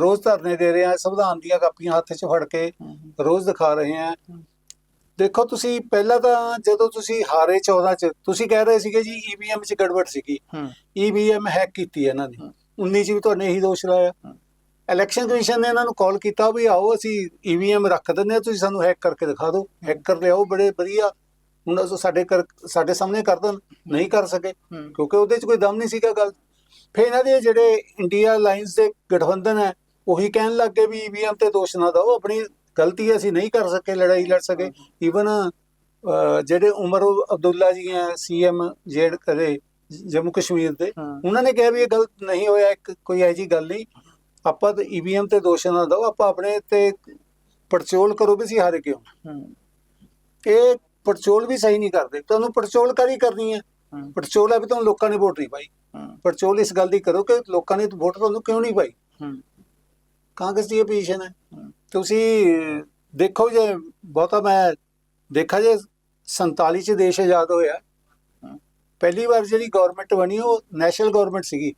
ਰੋਜ਼ ਧਰਨੇ ਦੇ ਰਹੇ ਆ ਸੰਵਿਧਾਨ ਦੀਆਂ ਕਾਪੀਆਂ ਹੱਥ 'ਚ ਫੜ ਕੇ ਰੋਜ਼ ਦਿਖਾ ਰਹੇ ਆ। ਦੇਖੋ ਤੁਸੀਂ ਪਹਿਲਾਂ ਤਾਂ ਜਦੋਂ ਤੁਸੀਂ ਹਾਰੇ 14 ਚ ਤੁਸੀਂ ਕਹਿ ਰਹੇ ਸੀਗੇ ਜੀ ਈਵੀਐਮ 'ਚ ਗੜਬੜ ਸੀਗੀ। ਈਵੀਐਮ ਹੈਕ ਕੀਤੀ ਹੈ ਇਹਨਾਂ ਨੇ। 19 ਚ ਵੀ ਤੁਹਾਡੇ ਇਹੀ ਦੋਸ਼ ਲਾਇਆ। ਇਲੈਕਸ਼ਨ ਕਮਿਸ਼ਨ ਨੇ ਇਹਨਾਂ ਨੂੰ ਕਾਲ ਕੀਤਾ ਵੀ ਆਓ ਅਸੀਂ ਈਵੀਐਮ ਰੱਖ ਦਿੰਦੇ ਹਾਂ ਤੁਸੀਂ ਸਾਨੂੰ ਹੈਕ ਕਰਕੇ ਦਿਖਾ ਦਿਓ। ਹੈਕ ਕਰ ਲਿਆਓ ਬੜੇ ਵਧੀਆ। ਹੁਣ ਅਸੀਂ ਸਾਡੇ ਕਰ ਸਾਡੇ ਸਾਹਮਣੇ ਕਰ ਦੇਣ ਨਹੀਂ ਕਰ ਸਕੇ। ਕਿਉਂਕਿ ਉਹਦੇ 'ਚ ਕੋਈ ਦਮ ਨਹੀਂ ਸੀਗਾ ਗੱਲ। ਫਿਰ ਇਹਨਾਂ ਦੇ ਜਿਹੜੇ ਇੰਡੀਆ ਅਲਾਈਅੰਸ ਦੇ ਗਠਬੰਧਨ ਹੈ ਉਹੀ ਕਹਿਣ ਲੱਗ ਗਏ ਵੀ ਈਵੀਐਮ ਤੇ ਦੋਸ਼ ਨਾ ਦਿਓ ਆਪਣੀ ਗਲਤੀ ਅਸੀਂ ਨਹੀਂ ਕਰ ਸਕੇ ਲੜਾਈ ਲੜ ਸਕੇ। ਈਵਨ ਜਿਹੜੇ ਉਮਰ ਅਬਦੁੱਲਾ ਜੀ ਹੈ ਸੀਐਮ ਜੇਡ ਕਰੇ ਜੰਮੂ ਕਸ਼ਮੀਰ ਦੇ ਉਹਨਾਂ ਨੇ ਕਿਹਾ ਵੀ ਇਹ ਗਲਤ ਨਹੀਂ ਹੋਇਆ ਇੱਕ ਕੋਈ ਐਜੀ ਗੱਲ ਨਹੀਂ। ਆਪਾਂ ਤਾਂ ਈਵੀਐਮ ਤੇ ਦੋਸ਼ ਨਾ ਦਿਓ ਆਪਾਂ ਆਪਣੇ ਤੇ ਪੜਚੋਲ ਕਰੋ ਵੀ ਅਸੀਂ ਹਾਰੇ ਕਿਉਂ। ਇਹ ਪੜਚੋਲ ਵੀ ਸਹੀ ਨਹੀਂ ਕਰਦੇ। ਤੁਹਾਨੂੰ ਪੜਚੋਲ ਕਰੀ ਕਰਨੀ ਹੈ? ਪੜਚੋਲ ਹੈ ਵੀ ਤੁਹਾਨੂੰ ਲੋਕਾਂ ਨੇ ਵੋਟ ਨਹੀਂ ਪਾਈ। ਹੂੰ। ਪੜਚੋਲ ਇਸ ਗੱਲ ਦੀ ਕਰੋ ਕਿ ਲੋਕਾਂ ਨੇ ਵੋਟ ਤੁਹਾਨੂੰ ਕਿਉਂ ਨਹੀਂ ਪਾਈ? ਕਾਂਗਰਸ ਦੀ ਇਹ ਪੋਜੀਸ਼ਨ ਹੈ। ਤੁਸੀਂ ਦੇਖੋ ਜੇ ਬਹੁਤਾ ਮੈਂ ਦੇਖਾ ਜੇ 47 ਚ ਦੇਸ਼ ਆਜ਼ਾਦ ਹੋਇਆ। ਪਹਿਲੀ ਵਾਰ ਜਿਹੜੀ ਗਵਰਨਮੈਂਟ ਬਣੀ, ਉਹ ਨੈਸ਼ਨਲ ਗਵਰਨਮੈਂਟ ਸੀਗੀ।